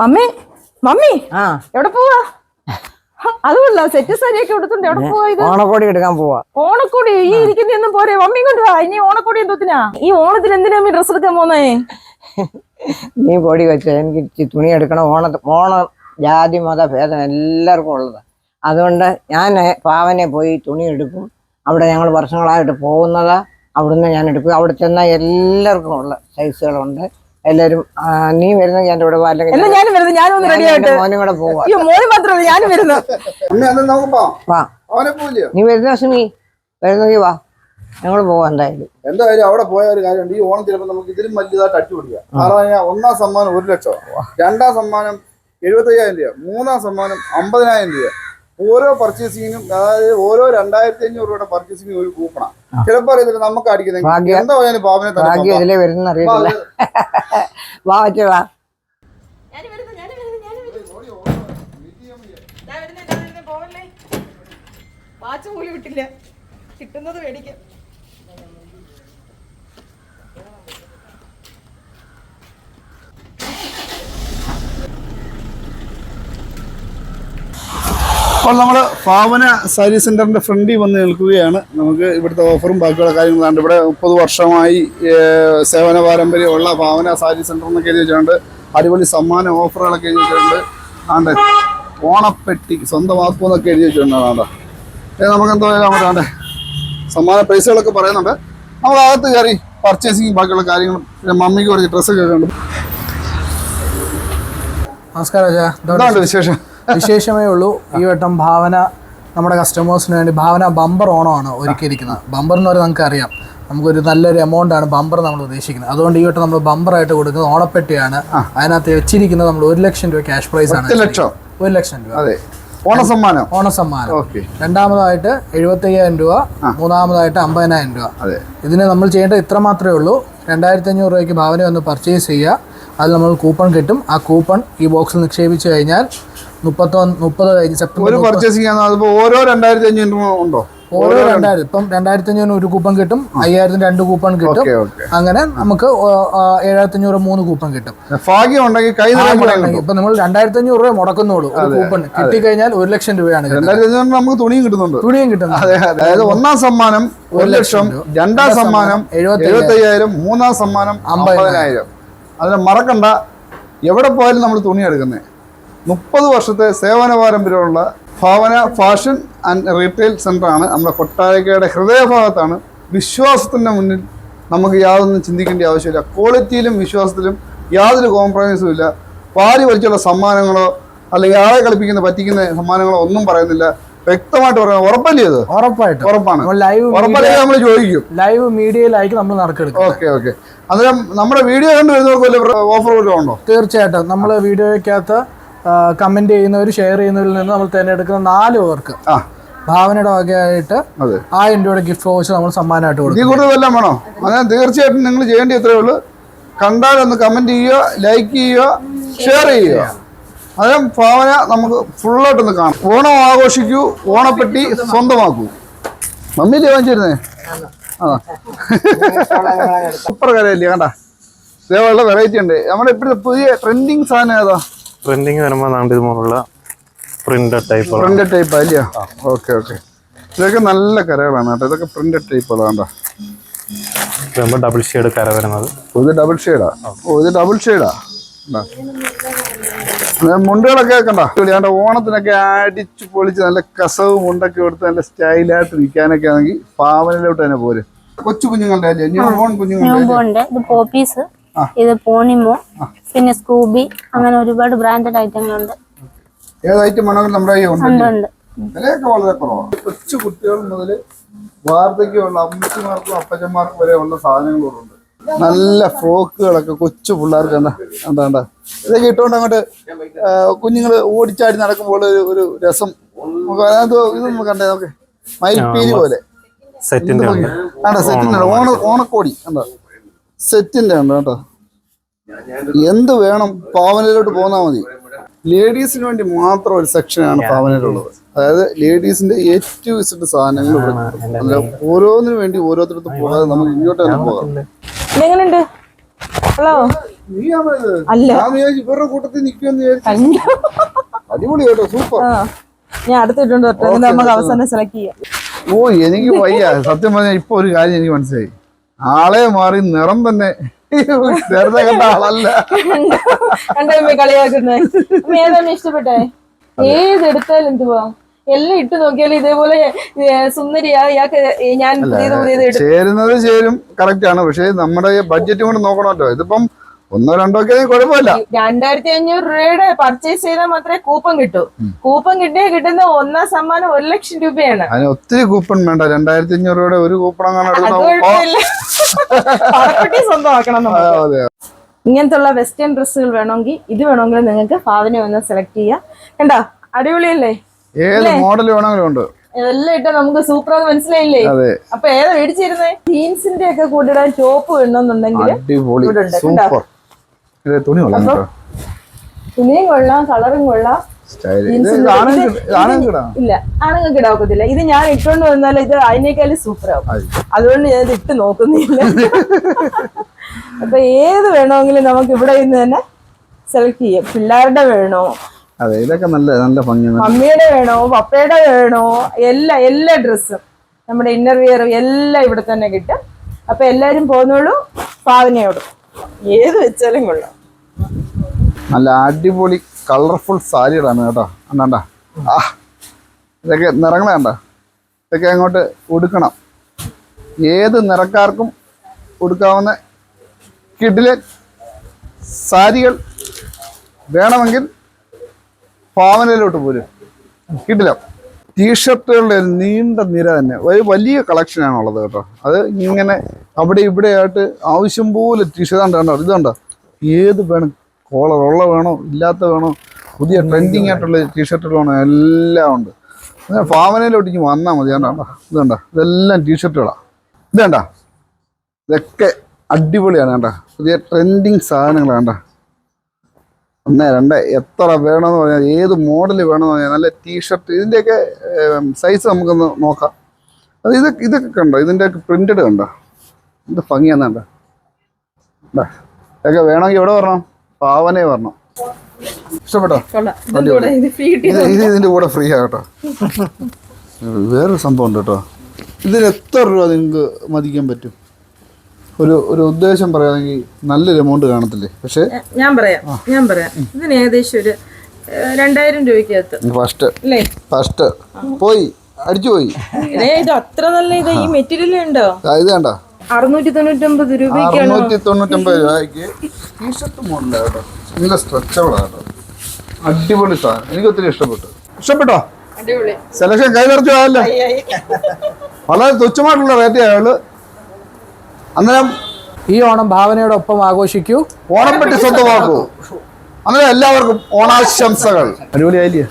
Mummy mummy ആ. എവിടെ പോവാ? അതുമല്ല സെറ്റ് സാരിയൊക്കെ എടുത്തോണ്ട് എവിടെ പോവാ ഇത്? ഓണക്കോടി എടുക്കാൻ പോവാ. ഓണക്കോടി ഈ ഇരിക്കുന്നൊന്നും പോരെ. മമ്മി കൊണ്ട് വാ. ഇനി ഓണക്കോടി എന്തോത്തിനാ? ഈ ഓണത്തിന് എന്തിനാ മമ്മി ഡ്രസ് എടുക്കാൻ പോന്നേ? നീ പൊടി വെച്ച. എനിക്ക് തുണി എടുക്കണം. ഓണ ഓണം ജാതി മത ഭേദം എല്ലാവർക്കും ഉള്ളത്. അതുകൊണ്ട് ഞാൻ പാവനെ പോയി തുണി എടുക്കും. അവിടെ ഞങ്ങൾ വർഷങ്ങളായിട്ട് പോകുന്നതാ. അവിടുന്ന് ഞാൻ എടുക്കും. അവിടെ ചെന്നാൽ എല്ലാവർക്കും ഉള്ള സൈസുകളുണ്ട് എല്ലാവരും ആ, നീ വരുന്ന ഞാൻ അല്ലെങ്കിൽ ഞാനും വരുന്നു ഞാനും ഒന്ന് റെഡി ഞാൻ ആയിട്ട് മോനും കൂടെ പോവാ. അയ്യോ മോന് മാത്രമല്ല ഞാനും വരുന്നു. അമ്മ എന്നാ നമുക്ക് വാ. നീ വരുന്ന സുമി? വരുന്നെങ്കിൽ വാ. ഞങ്ങൾ പോവാ എന്തായാലും. എന്തായാലും അവിടെ പോയ ഒരു കാര്യമുണ്ട് ഈ ഓണം ചിലപ്പോൾ നമുക്ക് ഇതിലും വലിയതായിട്ട് അടിച്ചുപിടിക്കാം കാരണം ഒന്നാം സമ്മാനം ഒരു ലക്ഷം. രണ്ടാം സമ്മാനം എഴുപത്തയ്യായിരം രൂപ. മൂന്നാം സമ്മാനം അമ്പതിനായിരം രൂപ. ഓരോ പർച്ചേസിങ്ങിനും അതായത് ഓരോ രണ്ടായിരത്തി അഞ്ഞൂറ് രൂപയുടെ പർച്ചേസിങ്ങിനും ഒരു കൂപ്പണാണ് ചിലപ്പോ അറിയത്തില്ല നമുക്ക് അടിക്കുന്നത്. എന്താ പോയാലും പാവനെ തന്നെ വരുന്ന അറിയത്തില്ല. വാ വെച്ച വാ. വാച്ച് പോലും വിട്ടില്ല. കിട്ടുന്നത് മേടിക്കാം. അപ്പോൾ നമ്മൾ ഭാവന സാരി സെന്ററിന്റെ ഫ്രണ്ടിൽ വന്ന് നിൽക്കുകയാണ്. നമുക്ക് ഇവിടുത്തെ ഓഫറും ബാക്കിയുള്ള കാര്യങ്ങളാണ് ഇവിടെ മുപ്പത് വർഷമായി സേവന പാരമ്പര്യമുള്ള ഭാവന സാരി സെന്റർ എന്നൊക്കെ എഴുതി വെച്ചിട്ടുണ്ട്. അടിപൊളി സമ്മാന ഓഫറുകളൊക്കെ എഴുതി വെച്ചിട്ടുണ്ട്. ആണ്ട് ഓണപ്പെട്ടി സ്വന്തമാക്കുമെന്നൊക്കെ എഴുതി വെച്ചിട്ടുണ്ട് ആണ്ട്. ഏ നമുക്ക് എന്തോ ആണ്ട്? സമ്മാന പൈസകളൊക്കെ പറയുന്നുണ്ട്. നമ്മൾ അകത്ത് കയറി പർച്ചേസിങ് ബാക്കിയുള്ള കാര്യങ്ങളും പിന്നെ മമ്മിക്ക് കുറച്ച് ഡ്രസ്സൊക്കെ ഉണ്ട്. നമസ്കാരം വിശേഷം. വിശേഷമേ ഉള്ളൂ. ഈ വട്ടം ഭാവന നമ്മുടെ കസ്റ്റമേഴ്സിന് വേണ്ടി ഭാവന ബമ്പർ ഓണമാണ് ഒരുക്കിയിരിക്കുന്നത്. ബമ്പർ എന്ന് പറയുന്നത് നമുക്ക് അറിയാം നമുക്കൊരു നല്ലൊരു എമൗണ്ട് ആണ് ബമ്പർ നമ്മൾ ഉദ്ദേശിക്കുന്നത്. അതുകൊണ്ട് ഈ വട്ടം നമ്മൾ ബമ്പർ ആയിട്ട് കൊടുക്കുന്നത് ഓണപ്പെട്ടിയാണ്. അതിനകത്ത് വെച്ചിരിക്കുന്നത് നമ്മൾ ഒരു ലക്ഷം രൂപ ക്യാഷ് പ്രൈസ് ആണ് ഒരു ലക്ഷം രൂപ. അതെ. ഓണസമ്മാനം. ഓണസമ്മാനം. രണ്ടാമതായിട്ട് എഴുപത്തയ്യായിരം രൂപ മൂന്നാമതായിട്ട് അമ്പതിനായിരം രൂപ. അതെ. ഇതിന് നമ്മൾ ചെയ്യേണ്ടത് ഇത്ര മാത്രമേ ഉള്ളൂ. രണ്ടായിരത്തി അഞ്ഞൂറ് രൂപയ്ക്ക് ഭാവന വന്ന് പർച്ചേസ് ചെയ്യുക. അതിൽ നമ്മൾ കൂപ്പൺ കിട്ടും. ആ കൂപ്പൺ ഈ ബോക്സിൽ നിക്ഷേപിച്ചു കഴിഞ്ഞാൽ മുപ്പത്തൊന്ന് മുപ്പത് കഴിഞ്ഞ് സെപ്റ്റംബർ ഒരു അതിപ്പോ ഓരോ രണ്ടായിരത്തി അഞ്ഞൂറ് ഉണ്ടോ? ഓരോ രണ്ടായിരം ഇപ്പം രണ്ടായിരത്തി അഞ്ഞൂറിന് ഒരു കൂപ്പൺ കിട്ടും അയ്യായിരത്തിന് രണ്ട് കൂപ്പൺ കിട്ടും. അങ്ങനെ നമുക്ക് ഏഴായിരത്തി അഞ്ഞൂറ് മൂന്ന് കൂപ്പൺ കിട്ടും. ഇപ്പൊ നമ്മൾ രണ്ടായിരത്തി അഞ്ഞൂറ് രൂപ മുടക്കുന്നുള്ളൂ ഒരു കൂപ്പൺ. കിട്ടിക്കഴിഞ്ഞാൽ ഒരു ലക്ഷം രൂപയാണ് നമുക്ക് തുണിയും കിട്ടുന്നുണ്ട്. തുണിയും അതെ അതായത് ഒന്നാം സമ്മാനം ഒരു ലക്ഷം രണ്ടാം സമ്മാനം എഴുപത്തി അയ്യായിരം മൂന്നാം സമ്മാനം അമ്പതിനായിരം. അതിനെ മറക്കണ്ട. എവിടെ പോയാലും നമ്മൾ തുണി എടുക്കുന്നത് മുപ്പത് വർഷത്തെ സേവന പാരമ്പര്യമുള്ള ഭാവന ഫാഷൻ ആൻഡ് റീറ്റെയിൽ സെന്ററാണ് നമ്മുടെ കൊട്ടാരക്കയുടെ ഹൃദയഭാഗത്താണ് വിശ്വാസത്തിന്റെ മുന്നിൽ നമുക്ക് യാതൊന്നും ചിന്തിക്കേണ്ട ആവശ്യമില്ല. ക്വാളിറ്റിയിലും വിശ്വാസത്തിലും യാതൊരു കോംപ്രമൈസും ഇല്ല. വാരി വലിച്ചുള്ള സമ്മാനങ്ങളോ അല്ലെങ്കിൽ ആളെ കളിപ്പിക്കുന്ന പറ്റിക്കുന്ന സമ്മാനങ്ങളോ ഒന്നും പറയുന്നില്ല. വ്യക്തമായിട്ട് പറയാം. ഉറപ്പല്ലേ ഇത്? ഉറപ്പായിട്ട്. ഉറപ്പാണ്. ലൈവ് ഉറപ്പല്ലെങ്കിൽ നമ്മൾ ചോദിക്കും. ലൈവ് മീഡിയയിലായിരിക്കും നമ്മൾ നടക്കെടുക്കും ഓക്കെ ഓക്കെ. അന്നേരം നമ്മുടെ വീഡിയോ കണ്ട് വരുന്നവർക്ക് ഓഫർ വല്ലതും ഉണ്ടോ? തീർച്ചയായിട്ടും. നമ്മൾ വീഡിയോയ്ക്കകത്ത് കമന്റ് ചെയ്യുന്നവർ ഷെയർ ചെയ്യുന്നവരിൽ നിന്ന് നമ്മൾ തിരഞ്ഞെടുക്കുന്ന നാല് പേർക്ക് ആ. ഭാവനയുടെ വകയായിട്ട് ആയിരം രൂപയുടെ ഗിഫ്റ്റ് വോച്ച് നമ്മൾ സമ്മാനമായിട്ട് കൊടുക്കും. വല്ലതും വേണോ? അങ്ങനെ തീർച്ചയായിട്ടും നിങ്ങൾ ചെയ്യേണ്ടി ഇത്രയേ ഉള്ളൂ. കണ്ടാൽ ഒന്ന് കമന്റ് ചെയ്യുക ലൈക്ക് ചെയ്യുക ഷെയർ ചെയ്യുക. അതേ ഭാവന നമുക്ക് ഫുള്ളായിട്ടൊന്ന് കാണാം. ഓണം ആഘോഷിക്കൂ ഓണപ്പെട്ടി സ്വന്തമാക്കൂ. മമ്മിയില്ലേ വാങ്ങിച്ചിരുന്നേ? ആ. സൂപ്പർ കരയല്ലേ കണ്ട? ഇതേപോലുള്ള വെറൈറ്റി ഉണ്ട്. നമ്മുടെ ഇപ്പോഴത്തെ പുതിയ ട്രെൻഡിങ് സാധനം ഏതാ? പ്രിന്റിങ് വരുമ്പോൾ നാണ്ട് ഇതുപോലുള്ള പ്രിന്റഡ് ടൈപ്പ് പ്രിന്റഡ് ടൈപ്പ് അല്ലയോ ഓക്കെ ഓക്കെ ഇതൊക്കെ നല്ല കരകളാണ് കേട്ടോ. ഇതൊക്കെ പ്രിന്റഡ് ടൈപ്പ് കേട്ടോ. വരുമ്പോൾ ഡബിൾ ഷെയ്ഡ് കര വരുന്നത്. ഓ, ഇത് ഡബിൾ ഷെയ്ഡാ ഓ ഇത് ഡബിൾ ഷെയ്ഡാ മുണ്ടുകളൊക്കെ കണ്ടോ? ഓണത്തിനൊക്കെ അടിച്ച് പൊളിച്ച് നല്ല കസവ് മുണ്ടൊക്കെ എടുത്ത് നല്ല സ്റ്റൈലായിട്ട് നിൽക്കാനൊക്കെ ആണെങ്കിൽ പാവനിലോട്ട് തന്നെ പോര്. കൊച്ചു കുഞ്ഞുങ്ങളുടെ അല്ലേ? ന്യൂ ബോൺ കുഞ്ഞുങ്ങളുടെ ഇത് പോപ്പീസ് ഇത് പോണിമോ പിന്നെ സ്കൂബി അങ്ങനെ ഒരുപാട് ബ്രാൻഡഡ് ഐറ്റങ്ങളുണ്ട്. ഏത് ഐറ്റം വേണമെങ്കിലും നമ്മുടെ കയ്യിൽ ഉണ്ട്. ഉണ്ട് വിലയൊക്കെ വളരെ കുറവാണ്. കൊച്ചു കുട്ടികൾ മുതൽ വാർദ്ധക്യമുള്ള അമ്മച്ചിമാർക്കും അപ്പച്ചന്മാർക്കും വരെ ഉള്ള സാധനങ്ങളുണ്ട് നല്ല ഫ്രോക്കുകളൊക്കെ കൊച്ചു പിള്ളേർക്ക് എന്താ എന്താ എന്താ? ഇതൊക്കെ ഇട്ടുകൊണ്ട് അങ്ങോട്ട് കുഞ്ഞുങ്ങൾ ഓടിച്ചാടി നടക്കുമ്പോൾ ഒരു ഒരു രസം. നമുക്ക് അതിനകത്ത് നമുക്ക് കണ്ടേ നമുക്ക് മയിൽപ്പീലി പോലെ. സെറ്റിന്റെ ഉണ്ട്. ആണ്ടോ സെറ്റിന്റെ ഓണ ഓണക്കോടി. എന്താ സെറ്റിന്റെ ഉണ്ട് കേട്ടോ. എന്ത് വേണം? പാവനയിലോട്ട് പോന്നാൽ മതി. ലേഡീസിന് വേണ്ടി മാത്രം ഒരു സെക്ഷനാണ് പാവനയിലുള്ളത് അതായത് ലേഡീസിന്റെ ഏറ്റവും ഇഷ്ട സാധനങ്ങൾ ഇവിടെ. അല്ല ഓരോന്നിനു വേണ്ടി ഓരോരുത്തരത്ത് പോകാതെ നമുക്ക് ഇങ്ങോട്ട് തന്നെ പോകാം. ഇതെങ്ങനെയുണ്ട് ഹലോ? അല്ല. ഇവരുടെ കൂട്ടത്തിൽ നിൽക്കുമെന്ന് അടിപൊളി കേട്ടോ സൂപ്പർ. ഞാൻ അടുത്തിട്ടുണ്ട് നമുക്ക് അവസാനം സെലക്ട് ചെയ്യാം. ഓ എനിക്ക് വയ്യ. സത്യം പറഞ്ഞാൽ ഇപ്പൊ ഒരു കാര്യം എനിക്ക് മനസ്സിലായി. ആളെ മാറി നിറം തന്നെ നേരത്തെ കണ്ട ആളല്ല. കണ്ടോ? കളിയാക്കുന്നേ ഏതാണ് ഇഷ്ടപ്പെട്ടെ? ഏതെടുത്താലും എന്തുവാ? എല്ലാം ഇട്ട് നോക്കിയാലും ഇതേപോലെ സുന്ദരിയാ ഇയാൾക്ക് ഞാൻ പുതിയത് പുതിയത് ചേരുന്നത് ചേരും കറക്റ്റ് ആണ്. പക്ഷേ നമ്മുടെ ബഡ്ജറ്റ് കൊണ്ട് നോക്കണമല്ലോ. ഇതിപ്പം ഒന്നോ രണ്ടോ ഒക്കെ കുഴപ്പമില്ല. രണ്ടായിരത്തി അഞ്ഞൂറ് രൂപയുടെ പർച്ചേസ് ചെയ്താൽ മാത്രമേ കൂപ്പൺ കിട്ടൂ. കൂപ്പൺ കിട്ടിയാൽ കിട്ടുന്ന ഒന്നാം സമ്മാനം ഒരു ലക്ഷം രൂപയാണ്. അതിന് ഒത്തിരി കൂപ്പൺ വേണ്ട. രണ്ടായിരത്തി അഞ്ഞൂറ് രൂപയുടെ ഒരു കൂപ്പൺ അങ്ങനെ സ്വന്തമാക്കണം അതെ ഇങ്ങനത്തെ ഉള്ള വെസ്റ്റേൺ ഡ്രസ്സുകൾ വേണമെങ്കിൽ ഇത് വേണമെങ്കിൽ നിങ്ങൾക്ക് ഭാവന വന്ന് സെലക്ട് ചെയ്യാം. കണ്ടോ? അടിപൊളിയല്ലേ? ഏത് മോഡൽ വേണമെങ്കിലും ഉണ്ട്. എല്ലാം ഇട്ട് നമുക്ക് സൂപ്പർ ആണെന്ന് മനസ്സിലായില്ലേ? അപ്പൊ ഏതാ മേടിച്ചിരുന്നേ? ജീൻസിന്റെ ഒക്കെ കൂട്ടിടാൻ ടോപ്പ് വേണമെന്നുണ്ടെങ്കിൽ തുണിയും കൊള്ളാം കളറും കൊള്ളാം. ഇല്ല ആണുങ്ങൾക്ക് ഇടാൻ ഒക്കത്തില്ല ഇത് ഞാൻ ഇട്ടുകൊണ്ട് വന്നാൽ ഇത് അതിനേക്കാളും സൂപ്പർ ആവും. അതുകൊണ്ട് ഞാൻ ഇത് ഇട്ട് നോക്കുന്നില്ല. അപ്പൊ ഏത് വേണമെങ്കിലും നമുക്ക് ഇവിടെ നിന്ന് തന്നെ സെലക്ട് ചെയ്യാം. പിള്ളേരുടെ വേണോ? അതെ ഇതൊക്കെ നല്ല നല്ല ഭംഗിയാണ് മമ്മിയുടെ വേണോ? പപ്പയുടെ വേണോ? എല്ലാ എല്ലാ ഡ്രസ്സും നമ്മുടെ ഇന്നർ വിയർ എല്ലാം ഇവിടെ തന്നെ കിട്ടും. അപ്പൊ എല്ലാരും പോകുന്നുള്ളൂ പാവനയോടും. ഏത് വെച്ചാലും കൊള്ളാം. നല്ല അടിപൊളി കളർഫുൾ സാരികളാണ് കേട്ടോ. അണ്ണാണ്ട. ആ ഇതൊക്കെ നിറങ്ങളെ കണ്ട? ഇതൊക്കെ അങ്ങോട്ട് ഉടുക്കണം. ഏത് നിറക്കാർക്കും ഉടുക്കാവുന്ന കിഡിലെ സാരികൾ വേണമെങ്കിൽ ഭാവനയിലോട്ട് പോരും. കിഡില. ടീഷർട്ടുകളുടെ നീണ്ട നിര തന്നെ. ഒരു വലിയ കളക്ഷനാണുള്ളത് കേട്ടോ. അത് ഇങ്ങനെ അവിടെ ഇവിടെ ആയിട്ട് ആവശ്യം പോലെ ടീഷർട്ട് കണ്ടോ? ഇതുണ്ടോ? ഏത് വേണം കോളർ ഉള്ള വേണോ ഇല്ലാത്ത വേണോ പുതിയ ട്രെൻഡിങ് ആയിട്ടുള്ള ടീഷർട്ടുകൾ വേണോ എല്ലാം ഉണ്ട്. അങ്ങനെ ഭാവനയിലോട്ട് ഇനി വന്നാൽ മതി കണ്ടോ? ഇതുണ്ട ഇതെല്ലാം ടീഷർട്ടുകളാണ് ഇത് കണ്ടോ? ഇതൊക്കെ അടിപൊളിയാണ് കണ്ടോ? പുതിയ ട്രെൻഡിങ് സാധനങ്ങളാണ് കണ്ടോ? ഒന്ന് രണ്ട് എത്ര വേണമെന്ന് പറഞ്ഞാൽ ഏത് മോഡൽ വേണമെന്ന് പറഞ്ഞാൽ നല്ല ടീഷർട്ട് ഇതിന്റെയൊക്കെ സൈസ് നമുക്കൊന്ന് നോക്കാം. അത് ഇത് ഇതൊക്കെ കണ്ടോ? ഇതിന്റെയൊക്കെ പ്രിന്റഡ് കണ്ടോ? എന്ത് ഭംഗിയാന്ന് കണ്ടോ? ഇതൊക്കെ വേണമെങ്കിൽ എവിടെ വരണം? പാവനെ വരണം. ഇഷ്ടപ്പെട്ടോ? ഇത് ഇതിന്റെ കൂടെ ഫ്രീ കിട്ടി ഇത് ഇത് ഇതിന്റെ കൂടെ ഫ്രീ ആ കേട്ടോ. വേറൊരു സംഭവം ഉണ്ട് കേട്ടോ. ഇതിന് എത്ര രൂപ നിങ്ങൾക്ക് മതിക്കാൻ പറ്റും? ഒരു ഒരു ഉദ്ദേശം പറയുകയാണെങ്കിൽ നല്ലൊരു എമൗണ്ട് കാണത്തില്ലേ? പക്ഷേ ഞാൻ പറയാം. ഞാൻ പറയാം. ഇതിന് ഏകദേശം ഒരു രണ്ടായിരം രൂപയ്ക്കകത്ത്. ഫസ്റ്റ് ഫസ്റ്റ് പോയി. അടിച്ചു പോയി. ഇത് അത്ര നല്ല ഇത് ഈ മെറ്റീരിയൽ ഉണ്ടോ ഇത് കണ്ട അറുന്നൂറ്റി തൊണ്ണൂറ്റൊമ്പത് രൂപയ്ക്കാണ്. അറുന്നൂറ്റി തൊണ്ണൂറ്റൊമ്പത് രൂപയ്ക്ക് ടീഷർട്ട് മോഡലാണ് കേട്ടോ. നല്ല സ്ട്രെച്ചബിളാണ് കേട്ടോ. അടിപൊളി സാധനം. എനിക്ക് ഒത്തിരി ഇഷ്ടപ്പെട്ടു. ഇഷ്ടപ്പെട്ടോ? അടിപൊളി. സെലക്ഷൻ കൈനിറച്ചു ആയല്ലോ? വളരെ തുച്ഛമായിട്ടുള്ള റേറ്റ് അയാൾ അന്നേരം ഈ ഓണം ഭാവനയുടെ ഒപ്പം ആഘോഷിക്കൂ. പെട്ടി സ്വന്തമാക്കൂ. അങ്ങനെ എല്ലാവർക്കും ഓണാശംസകൾ. അടിപൊളിയായില്ലേ?